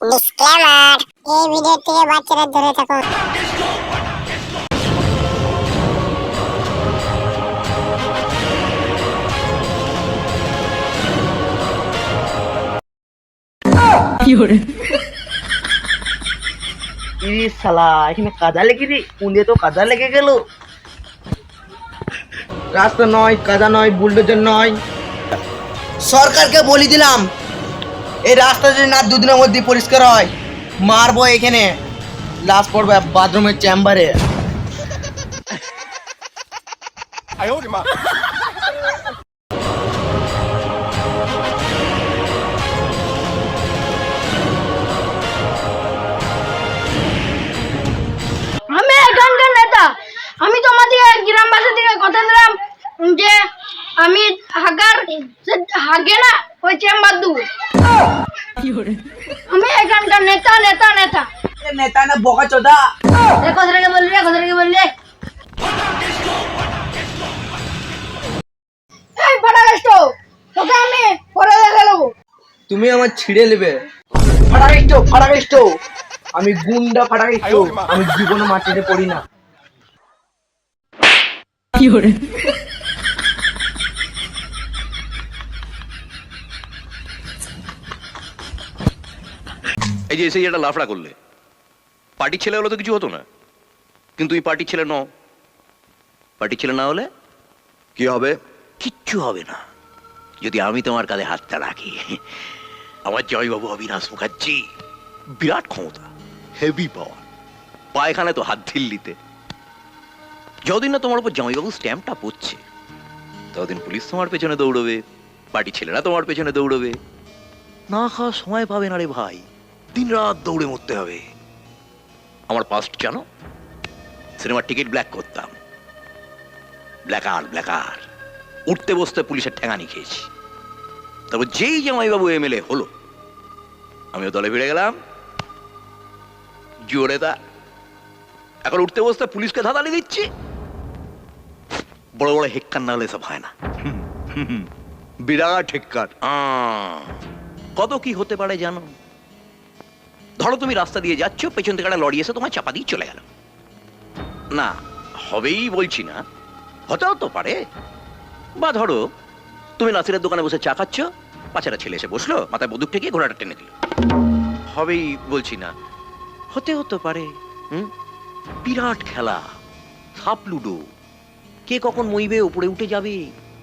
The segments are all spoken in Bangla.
ডিসক্লেমার এই ভিডিও থেকে বাচ্চারা দূরে থাকুন ইরে শালা এখানে কাদা লেগে রে কুঁড়ে তো কাদা লেগে গেল? রাস্তা নয় কাদা নয় বুলডোজার নয়। সরকারকে বলি দিলাম এই রাস্তা যদি না দুদিনের মধ্যে পরিষ্কার হয়, মারবো এখানে। লাশ পড়বে বাথরুমের চেম্বারে আমি এখানকার নেতা। আমি তোমাদের গ্রামবাসী থেকে কথা দিলাম যে আমি হাগার হাগে না ওই চেম্বার দেবো আমি এখানকার নেতা নেতা নেতা। নেতা না বকা চোদা। এ কথাটাকে বললি রে কথাটাকে বললি? এই ফাটা গেছো তোকে আমি পরে দেখে নেব। তুমি আমার ছিঁড়ে নেবে। ফাটা গেছো ফাটা গেছো আমি গুন্ডা ফাটা গেছো আমি জীবনে মাটিতে পড়ি না। এই যে এসে একটা লাফড়া করলে। পার্টির ছেলে হলে তো কিছু হতো না। কিন্তু এই পার্টির ছেলে ন পার্টির ছেলে না হলে কি হবে? কিচ্ছু হবে না। যদি আমি তোমার কাঁধে হাতটা রাখি, আমার জয়বাবু অবিনাশ মুখার্জি বিরাট ক্ষমতা হেভি পাওয়ার পায়খানে তো হাত ঢিল্লিতে। যতদিন না তোমার উপর জামাইবাবু স্ট্যাম্পটা পড়ছে, ততদিন পুলিশ তোমার পেছনে দৌড়বে, পার্টি ছেলেরা তোমার পেছনে দৌড়বে। না খাওয়ার সময় পাবে না রে ভাই। দিন রাত দৌড়ে মরতে হবে। আমার পাস্ট জানো সিনেমার টিকিট ব্ল্যাক করতাম। ব্ল্যাকার ব্ল্যাকার উঠতে বসতে পুলিশের ঠেঙানি খেয়েছি। তারপর যেই জামাইবাবু এমএলএ হলো আমিও দলে ফিরে গেলাম। জোরে তা এখন উঠতে বসতে পুলিশকে ধাঁধালি দিচ্ছি। বড় বড় হেক্কার না হলে সব হয় না। বিরাট হেক্কার। কত কি হতে পারে জানো? ধরো তুমি রাস্তা দিয়ে যাচ্ছ, পেছন থেকে একটা লরি এসে তোমার চাপা দিয়ে চলে গেল। না, হবেই বলছি না, হতেও তো পারে। বা ধরো, তুমি নাসিরের দোকানে বসে চা খাচ্ছ পাঁচেরা ছেলে এসে বসল, মাথায় বন্দুক থেকে ঘোড়াটা টেনে দিল। হবেই বলছি না হতে হতে পারে, হুম? বিরাট খেলা, সাপ লুডো। কে কখন মইবে, উপরে উঠে যাবে,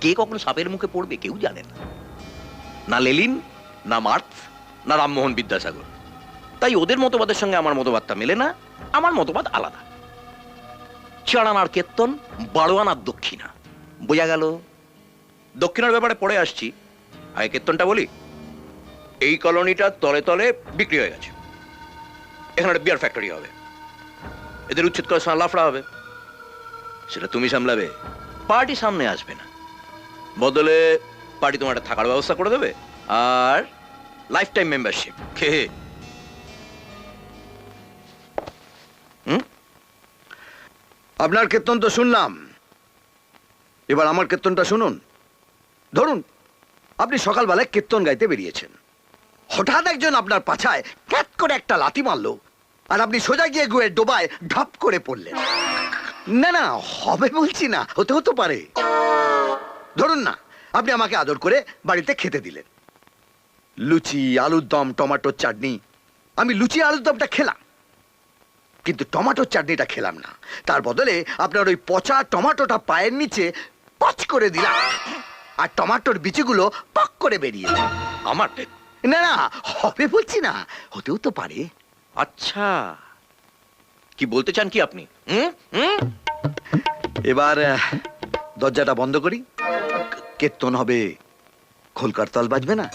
কে কখন সাপের মুখে পড়বে, কেউ জানে না। না লেলিন, না মার্কস না রামমোহন বিদ্যাসাগর। তাই ওদের মতবাদের সঙ্গে আমার মতবাদটা মেলে না, আমার মতবাদ আলাদা। চাড়ানার কেত্তন বারোয়ানার দক্ষিণা। বোঝা গেল? দক্ষিণার ব্যাপারে পরে আসছি। আগে কেত্তনটা বলি। এই কলোনিটা তলে তলে বিক্রি হয়ে গেছে। এখানে একটা বিয়ার ফ্যাক্টরি হবে। এদের উচ্ছেদ করার সময় লাফড়া হবে। সেটা তুমি সামলাবে। পার্টি সামনে আসবে না। বদলে পার্টি তোমার একটা থাকার ব্যবস্থা করে দেবে। আর লাইফ টাইম মেম্বারশিপ কে আপনার কীর্তন তো শুনলাম। এবার আমার কীর্তনটা শুনুন। ধরুন, আপনি সকালবেলায় কীর্তন গাইতে বেরিয়েছেন। হঠাৎ একজন আপনার পাছায় ক্যাট করে একটা লাথি মারলো, আর আপনি সোজা গিয়ে গুয়ে ডোবায় ঢপ করে পড়লেন। না না, হবে বলছি না, হতে হতে পারে। ধরুন না, আপনি আমাকে আদর করে বাড়িতে খেতে দিলেন। লুচি আলুর দম টমেটোর চাটনি, আমি লুচি আলুর দমটা খেলাম। কিন্তু টমাটোর চাটনিটা খেলাম না। তার বদলে আপনার ওই পচা টমাটোটা পায়ের নিচে পচ করে দিলাম। আর টমাটোর বিচিগুলো পক করে বেরিয়ে আমার না না হবে বলছি না। হতেও তো পারে। আচ্ছা। কি বলতে চান কি আপনি? এবার দরজাটা বন্ধ করি। কীর্তন হবে। খোলকার তল বাজবে না?